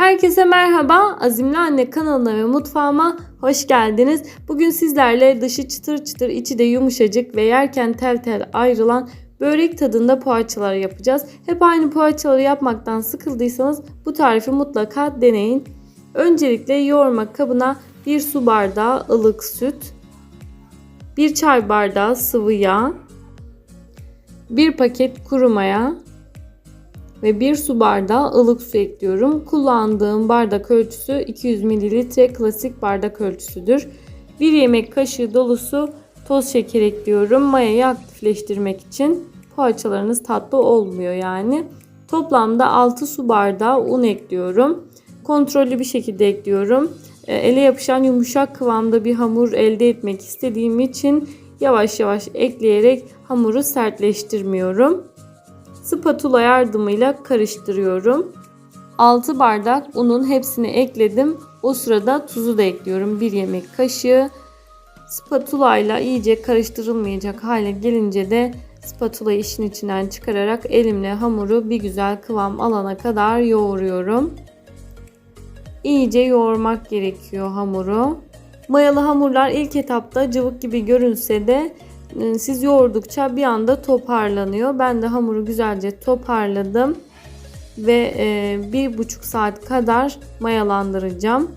Herkese merhaba. Azimli Anne kanalına ve mutfağıma hoş geldiniz. Bugün sizlerle dışı çıtır çıtır, içi de yumuşacık ve yerken tel tel ayrılan börek tadında poğaçalar yapacağız. Hep aynı poğaçaları yapmaktan sıkıldıysanız bu tarifi mutlaka deneyin. Öncelikle yoğurma kabına 1 su bardağı ılık süt, 1 çay bardağı sıvı yağ, 1 paket kuru maya, ve 1 su bardağı ılık su ekliyorum. Kullandığım bardak ölçüsü 200 ml klasik bardak ölçüsüdür. 1 yemek kaşığı dolusu toz şeker ekliyorum. Mayayı aktifleştirmek için poğaçalarınız tatlı olmuyor yani. Toplamda 6 su bardağı un ekliyorum. Kontrollü bir şekilde ekliyorum. E, ele yapışan yumuşak kıvamda bir hamur elde etmek istediğim için yavaş yavaş ekleyerek hamuru sertleştirmiyorum spatula yardımıyla karıştırıyorum. 6 bardak unun hepsini ekledim. O sırada tuzu da ekliyorum. 1 yemek kaşığı. Spatula ile iyice karıştırılmayacak hale gelince de spatula işin içinden çıkararak elimle hamuru bir güzel kıvam alana kadar yoğuruyorum. İyice yoğurmak gerekiyor hamuru. Mayalı hamurlar ilk etapta cıvık gibi görünse de siz yoğurdukça bir anda toparlanıyor. Ben de hamuru güzelce toparladım ve e, bir buçuk saat kadar mayalandıracağım.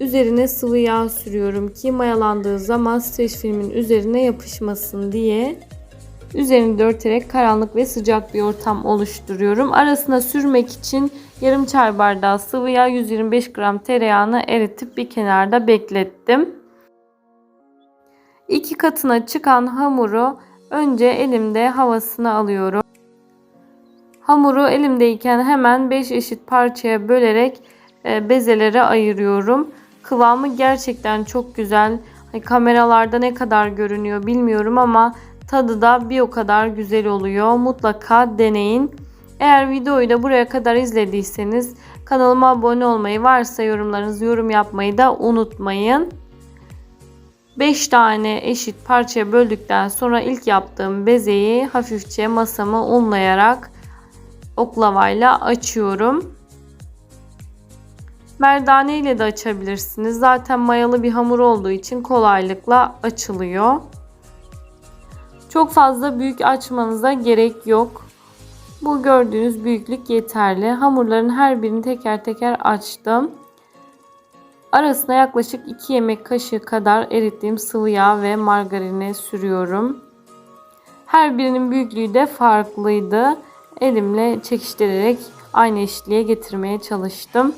Üzerine sıvı yağ sürüyorum ki mayalandığı zaman streç filmin üzerine yapışmasın diye. Üzerini örterek karanlık ve sıcak bir ortam oluşturuyorum. Arasına sürmek için yarım çay bardağı sıvı yağ 125 gram tereyağını eritip bir kenarda beklettim. İki katına çıkan hamuru önce elimde havasını alıyorum. Hamuru elimdeyken hemen 5 eşit parçaya bölerek e, bezelere ayırıyorum. Kıvamı gerçekten çok güzel. Kameralarda ne kadar görünüyor bilmiyorum ama tadı da bir o kadar güzel oluyor. Mutlaka deneyin. Eğer videoyu da buraya kadar izlediyseniz kanalıma abone olmayı varsa yorumlarınızı yorum yapmayı da unutmayın. 5 tane eşit parçaya böldükten sonra ilk yaptığım bezeyi hafifçe masamı unlayarak oklavayla açıyorum. Merdane ile de açabilirsiniz. Zaten mayalı bir hamur olduğu için kolaylıkla açılıyor. Çok fazla büyük açmanıza gerek yok. Bu gördüğünüz büyüklük yeterli. Hamurların her birini teker teker açtım. Arasına yaklaşık 2 yemek kaşığı kadar erittiğim sıvı yağ ve margarini sürüyorum. Her birinin büyüklüğü de farklıydı. Elimle çekiştirerek aynı eşitliğe getirmeye çalıştım.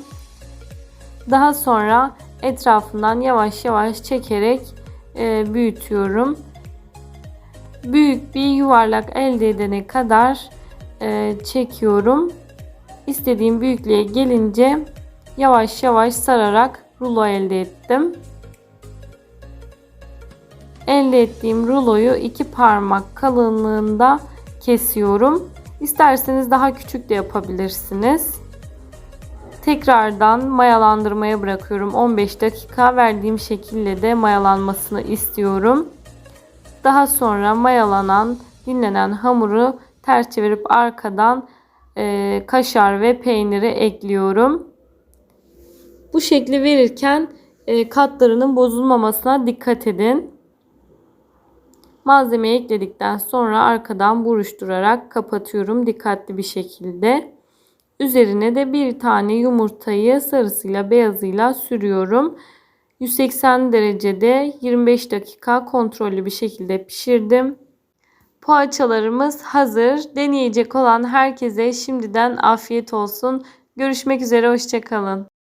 Daha sonra etrafından yavaş yavaş çekerek e, büyütüyorum. Büyük bir yuvarlak elde edene kadar e, çekiyorum. İstediğim büyüklüğe gelince yavaş yavaş sararak rulo elde ettim. Elde ettiğim ruloyu iki parmak kalınlığında kesiyorum. İsterseniz daha küçük de yapabilirsiniz. Tekrardan mayalandırmaya bırakıyorum. 15 dakika verdiğim şekilde de mayalanmasını istiyorum. Daha sonra mayalanan, dinlenen hamuru ters çevirip arkadan e, kaşar ve peyniri ekliyorum. Bu şekli verirken e, katlarının bozulmamasına dikkat edin. Malzemeyi ekledikten sonra arkadan buruşturarak kapatıyorum dikkatli bir şekilde. Üzerine de bir tane yumurtayı sarısıyla beyazıyla sürüyorum. 180 derecede 25 dakika kontrollü bir şekilde pişirdim. Poğaçalarımız hazır. Deneyecek olan herkese şimdiden afiyet olsun. Görüşmek üzere hoşçakalın.